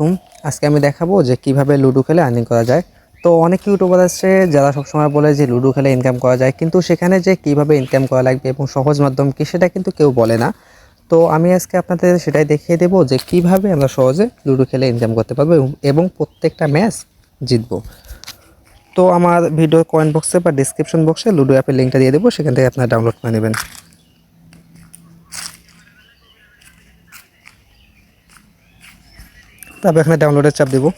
আলাইকুম আজকে আমি দেখাবো যে কীভাবে লুডো খেলে আর্নিং করা যায়। তো অনেক ইউটিউবার আছে যারা সবসময় বলে যে লুডো খেলে ইনকাম করা যায়, কিন্তু সেখানে যে কীভাবে ইনকাম করা লাগবে এবং সহজ মাধ্যম কি সেটা কিন্তু কেউ বলে না। তো আমি আজকে আপনাদের সেটাই দেখিয়ে দেবো যে কীভাবে আমরা সহজে লুডো খেলে ইনকাম করতে পারব এবং- প্রত্যেকটা ম্যাচ জিতবো। তো আমার ভিডিও কমেন্ট বক্সে বা ডিসক্রিপশন বক্সে লুডো অ্যাপের লিঙ্কটা দিয়ে দেবো, সেখান থেকে আপনারা ডাউনলোড করে নেবেন। তারপর এখানে ডাউনলোডের চাপ দেবো।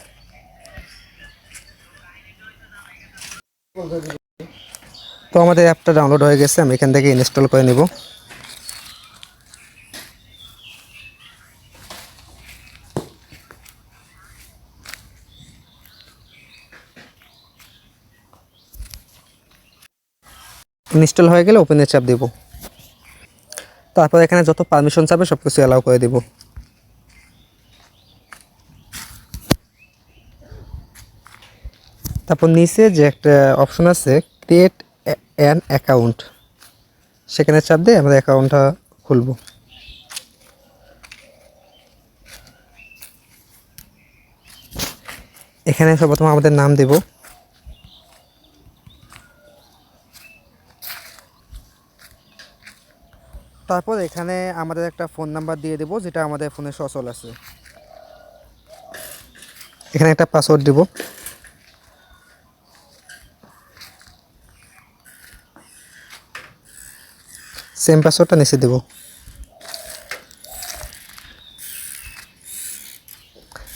তো আমাদের অ্যাপটা ডাউনলোড হয়ে গেছে, আমি এখান থেকে ইনস্টল করে নেব। ইনস্টল হয়ে গেলে ওপেনের চাপ দেব। তারপর এখানে যত পারমিশন চাবে সব কিছু অ্যালাউ করে দেবো। তারপর নিচে যে একটা অপশন আছে ক্রিয়েট অ্যান অ্যাকাউন্ট সেখানে চাপ দিয়ে আমরা অ্যাকাউন্টটা খুলব। এখানে সর্বপ্রথম আমাদের নাম দেব। তারপর এখানে আমাদের একটা ফোন নাম্বার দিয়ে দেব, যেটা আমাদের ফোনে সচল আছে। এখানে একটা পাসওয়ার্ড দেবো। সেম পাসওয়ার্ডটা নিচে দেবো।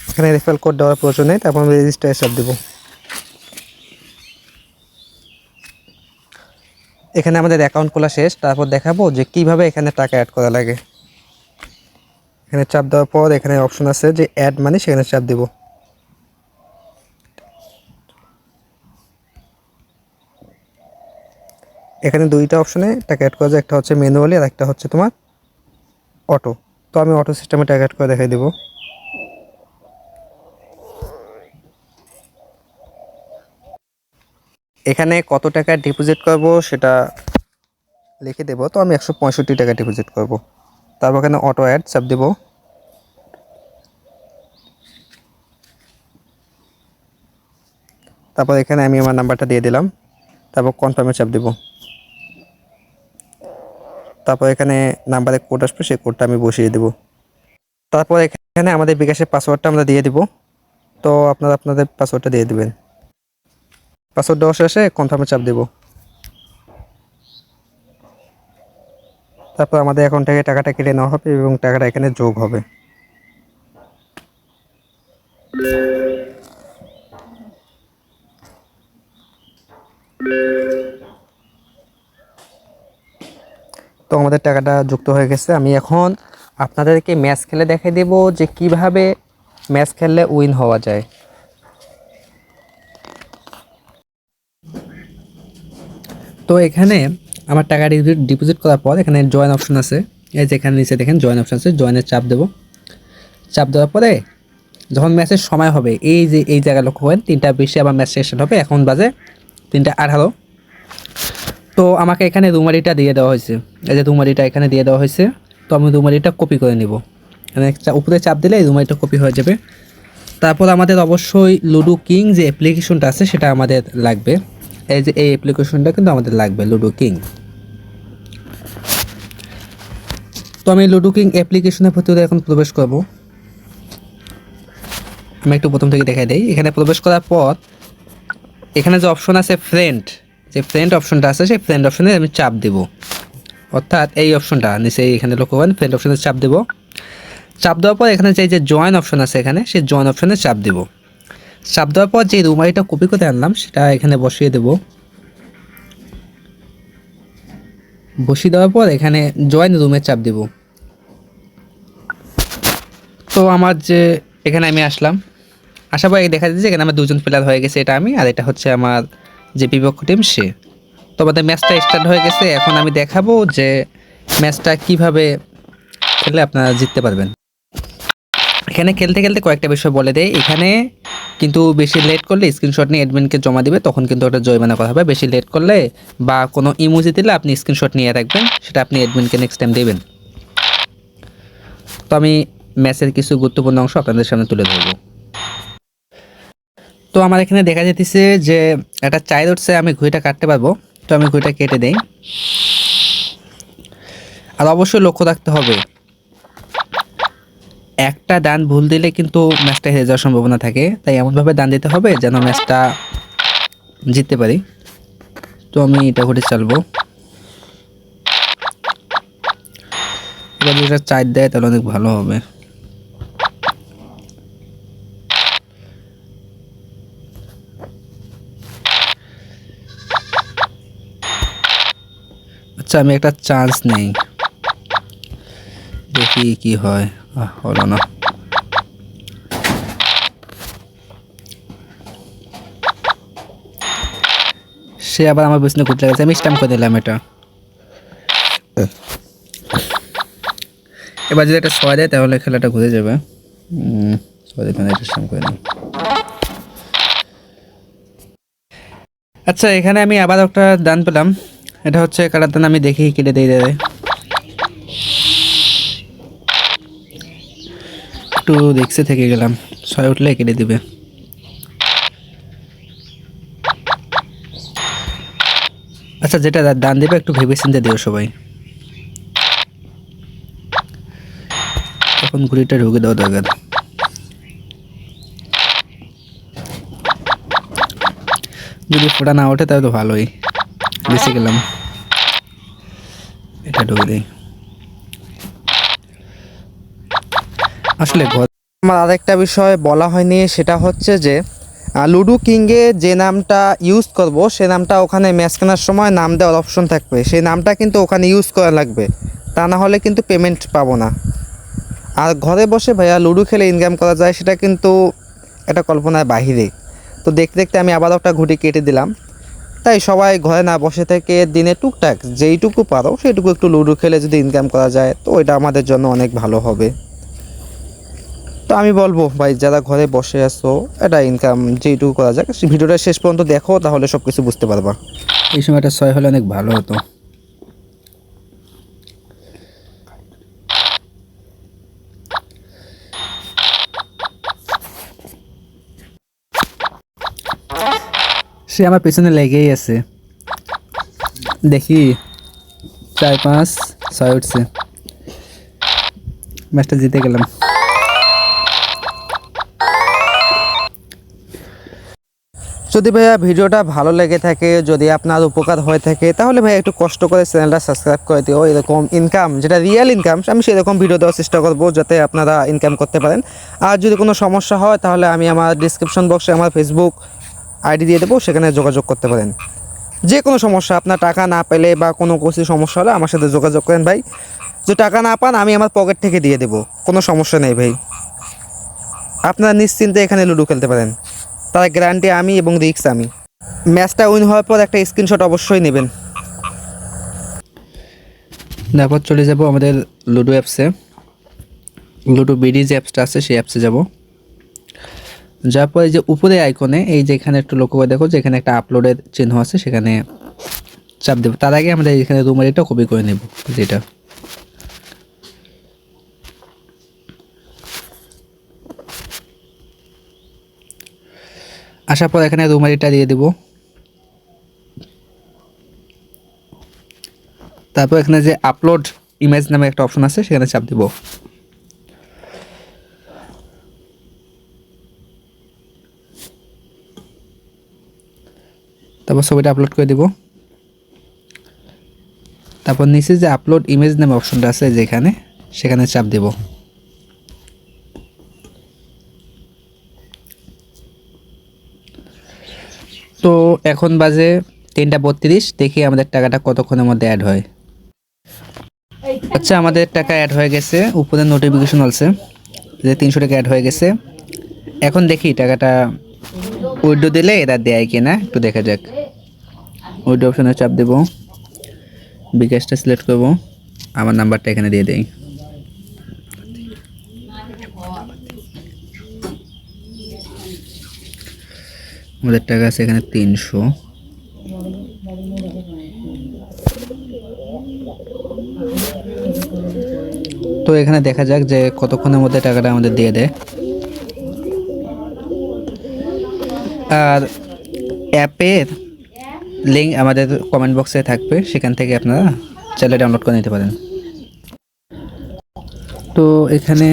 এখানে রেফারেল কোড দেওয়ার প্রয়োজন নেই, তারপর আমি রেজিস্টার সব দেবো। এখানে আমাদের অ্যাকাউন্ট খোলা শেষ, তারপর দেখাবো যে কীভাবে এখানে টাকা অ্যাড করা লাগে। এখানে চাপ দেওয়ার পর এখানে অপশন আছে যে অ্যাড মানি সেখানে চাপ দেবো। এখানে দুইটা অপশনে টাকা অ্যাড করা যায়। একটা হচ্ছে ম্যানুয়ালি আর একটা হচ্ছে তোমার অটো তো আমি অটো সিস্টেমে টাকা অ্যাড করে দেখাই দেবো। এখানে কত টাকা ডিপোজিট করব সেটা লিখে দেবো। তো আমি একশো পঁয়ষট্টি টাকা ডিপোজিট করব। তারপর এখানে অটো অ্যাড চাপ দেবো। তারপর এখানে আমি আমার নাম্বারটা দিয়ে দিলাম। তারপর কনফার্মে চাপ দেবো। তারপর এখানে নাম্বারে কোড আসবে, সেই কোডটা আমি বসিয়ে দেবো। তারপর এখানে আমাদের বিকাশের পাসওয়ার্ডটা আমরা দিয়ে দিব। তো আপনারা আপনাদের পাসওয়ার্ডটা দিয়ে দেবেন। পাসওয়ার্ড দেওয়া শেষে কনফার্মে চাপ দেবো। তারপর আমাদের অ্যাকাউন্ট থেকে টাকাটা কেটে নেওয়া হবে এবং টাকাটা এখানে যোগ হবে। আমাদের টাকাটা যুক্ত হয়ে গেছে। আমি এখন আপনাদেরকে ম্যাচ খেলে দেখাই দেব যে কীভাবে ম্যাচ খেললে উইন হওয়া যায়। তো এখানে আমার টাকা ডিপোজিট করার পর এখানে জয়েন অপশন আছে। এই যে এখানে নিচে দেখেন জয়েন অপশন আছে জয়েনের চাপ দেব। চাপ দেওয়ার পরে যখন ম্যাচের সময় হবে, এই যে, এই জায়গায় লক্ষ্য করেন, তিনটা বেশি আবার ম্যাচ স্টার্ট হবে। এখন বাজে তিনটা আঠারো। তো আমাকে এখানে রুমারিটা দিয়ে দেওয়া হয়েছে। এই যে রুমারিটা এখানে দিয়ে দেওয়া হয়েছে, তো আমি রুমারিটা কপি করে নিব। চা- উপরে চাপ দিলে এই রুমারিটা কপি হয়ে যাবে। তারপর আমাদের অবশ্যই লুডো কিং যে অ্যাপ্লিকেশনটা আছে, সেটা আমাদের লাগবে। এই যে এই অ্যাপ্লিকেশনটা কিন্তু আমাদের লাগবে লুডো কিং তো আমি লুডো কিং অ্যাপ্লিকেশনের ভিতরে এখন প্রবেশ করব। আমি একটু প্রথম থেকে দেখাই দিই। এখানে প্রবেশ করার পর, এখানে যে অপশন আছে ফ্রেন্ড যে ফ্রেন্ড অপশনটা আছে, সেই ফ্রেন্ড অপশনে আমি চাপ দেব। অর্থাৎ এই অপশনটা নিচে এখানে লক্ষ্য করেন ফ্রেন্ড অপশনে চাপ দেব। চাপ দেওয়ার পর এখানে যে জয়েন অপশন আছে এখানে, সেই জয়েন অপশনে চাপ দেব। চাপ দেওয়ার পর যে রুমারিটা কপি করে আনলাম, সেটা এখানে বসিয়ে দেব। বসিয়ে দেওয়ার পর এখানে জয়েন রুমে চাপ দেব। তো আমার যে, এখানে আমি আসলাম। আশা পর দেখা যাচ্ছে এখানে আমার দুজন প্লেয়ার হয়ে গেছে এটা আমি, আর এটা হচ্ছে আমার যে বিপক্ষ টিম সে। তো আমাদের ম্যাচটা স্টার্ট হয়ে গেছে, এখন আমি দেখাবো যে ম্যাচটা কীভাবে খেললে আপনারা জিততে পারবেন। এখানে খেলতে খেলতে কয়েকটা বিষয় বলে দেয় এখানে কিন্তু বেশি লেট করলে স্ক্রিনশট নিয়ে অ্যাডমিনকে জমা দিবে, তখন কিন্তু ওটা জরিমানা করা হবে। বেশি লেট করলে বা কোনো ইমোজি দিলে আপনি স্ক্রিনশট নিয়ে রাখবেন, সেটা আপনি অ্যাডমিনকে নেক্সট টাইম দেবেন। তো আমি ম্যাচের কিছু গুরুত্বপূর্ণ অংশ আপনাদের সামনে তুলে ধরবো। তো আমার এখানে দেখা যেতেছে যে একটা চাই উঠছে, আমি ঘুড়িটা কাটতে পারব। তো আমি ঘুড়িটা কেটে দেই। আর অবশ্যই লক্ষ্য রাখতে হবে, একটা দান ভুল দিলে কিন্তু ম্যাচটা হেরে যাওয়ার সম্ভাবনা থাকে। তাই এমনভাবে দান দিতে হবে যেন ম্যাচটা জিততে পারি। তো আমি এটা ঘুরে চালবো। যদি এটা চার দেয় তাহলে অনেক ভালো হবে। আচ্ছা আমি একটা চান্স নেই। দেখি কি হয়। হলো না। সে আবার আমার পিছনে ঘুরতে গেছে। আমি স্ট্যাম্প করে দিলাম এটা। এবার যদি একটা ছয় দেয় তাহলে খেলাটা ঘুরে যাবে। আচ্ছা এখানে আমি আবার একটা দান পেলাম। এটা হচ্ছে দান আমি দেখি কেটে দিয়ে দেবে। একটু দেখছে থেকে গেলাম। ছয় উঠলে কেটে দিবে। আচ্ছা যেটা দান দেবে একটু ভেবে চিন্তে দিও সবাই। তখন ঘুড়িটা ঢুকে দেওয়া দরকার। যদি ফোটা না ওঠে তাহলে তো ভালোই। বেঁচে গেলাম এটা ঢুকে দিই। আসলে আমার আরেকটা বিষয় বলা হয়নি, সেটা হচ্ছে যে লুডো কিংয়ে যে নামটা ইউজ করব, সে নামটা ওখানে ম্যাচ কেনার সময় নাম দেওয়ার অপশন থাকবে। সেই নামটা কিন্তু ওখানে ইউজ করা লাগবে। তা না হলে কিন্তু পেমেন্ট পাবো না। আর ঘরে বসে ভাইয়া লুডো খেলে ইনকাম করা যায়, সেটা কিন্তু একটা কল্পনার বাহিরে। তো দেখতে দেখতে আমি আবারও একটা ঘুটি কেটে দিলাম। তাই সবাই ঘরে না বসে থেকে দিনে টুকটাক যেইটুকু পারো, সেইটুকু একটু লুডো খেলে যদি ইনকাম করা যায়, তো ওইটা আমাদের জন্য অনেক ভালো হবে। তো আমি বলব, ভাই, যারা ঘরে বসে আছো এটা ইনকাম যেইটুকু করা যাক, ভিডিওটা শেষ পর্যন্ত দেখো, তাহলে সব কিছু বুঝতে পারবা। এই সময়টা ছয় হলে অনেক ভালো হতো। সে আমার পেছনে লেগেই আছে। দেখি। চার, পাঁচ, ছয় উঠছে। ম্যাচটা জিতে গেলাম। যদি ভাইয়া ভিডিওটা ভালো লেগে থাকে, যদি আপনার উপকার হয়ে থাকে, তাহলে ভাইয়া একটু কষ্ট করে চ্যানেলটা সাবস্ক্রাইব করে দিও। এরকম ইনকাম যেটা রিয়েল ইনকাম আমি সেরকম ভিডিও দেওয়ার চেষ্টা করব যাতে আপনারা ইনকাম করতে পারেন। আর যদি কোনো সমস্যা হয়, তাহলে আমি আমার ডিসক্রিপশন বক্সে আমার ফেসবুক আইডি দিয়ে দেবো, সেখানে যোগাযোগ করতে পারেন। যে কোনো সমস্যা, আপনার টাকা না পেলে বা কোনো কিছু সমস্যা হলে আমার সাথে যোগাযোগ করেন ভাই। যদি টাকা না পান, আমি আমার পকেট থেকে দিয়ে দেবো। কোনো সমস্যা নেই ভাই। আপনারা নিশ্চিন্তে এখানে লুডো খেলতে পারেন। তার গ্যারান্টি আমি এবং রিক্স আমি। ম্যাচটা উইন হওয়ার পর একটা স্ক্রিনশট অবশ্যই নেবেন। তারপর চলে যাব আমাদের লুডো অ্যাপসে। লুডো বিডি যে অ্যাপসটা আছে, সেই অ্যাপসে যাব। যার পরে যে উপরে আইকনে এই যে এখানে একটু লক্ষ্য করে দেখো যেখানে একটা আপলোডের চিহ্ন আছে, সেখানে চাপ দেবো। তার আগে আমরা এখানে রুমের এটা কপি করে নেব, যেটা। আসার পর এখানে রুমারিটা দিয়ে দেবো। তারপর এখানে যে আপলোড ইমেজ নামে একটা অপশন আছে, সেখানে চাপ দিব। তারপর ছবিটা আপলোড করে দিব। তারপর নিচে যে আপলোড ইমেজ নামে অপশনটা আছে যেখানে, সেখানে চাপ দেব। তো এখন বাজে তিনটা বত্রিশ, দেখি আমাদের টাকাটা কতক্ষণের মধ্যে অ্যাড হয়। আচ্ছা আমাদের টাকা অ্যাড হয়ে গেছে, উপরে নোটিফিকেশন আছে যে তিনশো টাকা অ্যাড হয়ে গেছে। এখন দেখি টাকাটা উইড্রো দিলে এরা দেয় কিনা একটু দেখা যাক। উইডো অপশনে চাপ দেব। বিকাশটা সিলেক্ট করব। আমার নাম্বারটা এখানে দিয়ে দেই। আমাদের টাকা আছে এখানে তিনশো। তো এখানে দেখা যাক যে কতক্ষণের মধ্যে টাকাটা আমাদের দিয়ে দেয়। আর অ্যাপের লিঙ্ক আমাদের কমেন্ট বক্সে থাকবে, সেখান থেকে আপনারা চাইলে ডাউনলোড করে নিতে পারেন। তো এখানে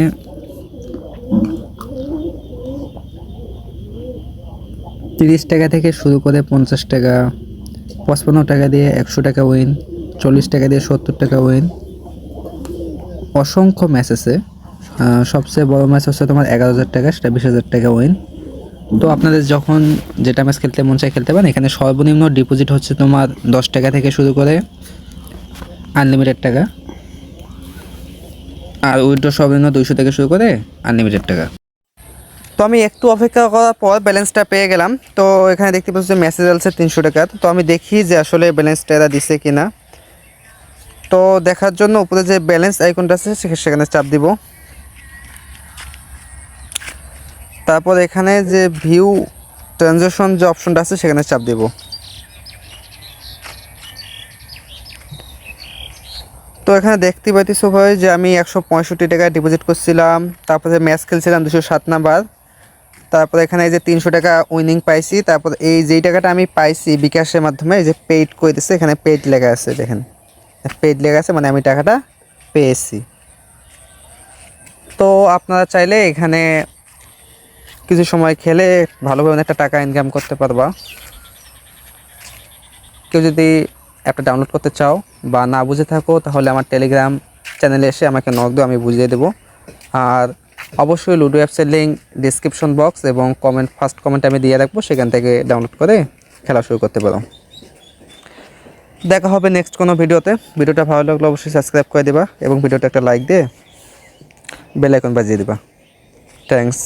তিরিশ টাকা থেকে শুরু করে পঞ্চাশ টাকা, পঁচপান্ন টাকা দিয়ে একশো টাকা উইন চল্লিশ টাকা দিয়ে সত্তর টাকা উইন অসংখ্য ম্যাচ আছে। সবচেয়ে বড় ম্যাচ হচ্ছে তোমার এগারো হাজার টাকা, সেটা বিশ হাজার টাকা উইন তো আপনাদের যখন যেটা ম্যাচ খেলতে মন চায় খেলতে পারেন, এখানে সর্বনিম্ন ডিপোজিট হচ্ছে তোমার দশ টাকা থেকে শুরু করে আনলিমিটেড টাকা। আর উইথড্র সর্বনিম্ন দুইশো থেকে শুরু করে আনলিমিটেড টাকা। তো আমি একটু অপেক্ষা করার পর ব্যালেন্সটা পেয়ে গেলাম। তো এখানে দেখতে পাচ্ছি যে মেসেজ আছে তিনশো টাকার। তো আমি দেখি যে আসলে ব্যালেন্সটা এরা দিছে কি না তো দেখার জন্য উপরে যে ব্যালেন্স আইকনটা আছে, সেখানে চাপ দিব। তারপর এখানে যে ভিউ ট্রানজেকশন যে অপশনটা আছে, সেখানে চাপ দিব। তো এখানে দেখতে পাইতেছো ভাই যে আমি একশো পঁয়ষট্টি টাকা ডিপোজিট করছিলাম, তারপরে ম্যাচ খেলছিলাম দুশো সাত নাম্বার, তারপরে এখানে এই যে তিনশো টাকা উইনিং পাইছি, তারপর এই যেই টাকাটা আমি পাইছি বিকাশের মাধ্যমে, এই যে পেইড করে দিচ্ছে এখানে পেইড লেখা আছে, দেখেন। পেইড লেখা আছে মানে আমি টাকাটা পেয়েছি। তো আপনারা চাইলে এখানে কিছু সময় খেলে ভালোভাবে একটা টাকা ইনকাম করতে পারবা। কেউ যদি অ্যাপটা ডাউনলোড করতে চাও বা না বুঝে থাকো, তাহলে আমার টেলিগ্রাম চ্যানেলে এসে আমাকে নক আমি বুঝিয়ে দেবো। আর অবশ্যই লুডো অ্যাপসের লিঙ্ক ডিসক্রিপশন বক্স এবং কমেন্ট ফার্স্ট কমেন্ট আমি দিয়ে রাখব, সেখান থেকে ডাউনলোড করে খেলা শুরু করতে পারো। দেখা হবে নেক্সট কোনো ভিডিওতে। ভিডিওটা ভালো লাগলে অবশ্যই সাবস্ক্রাইব করে দিবা এবং ভিডিওটা একটা লাইক দিয়ে বেল আইকন বাজিয়ে দিবা। থ্যাঙ্কস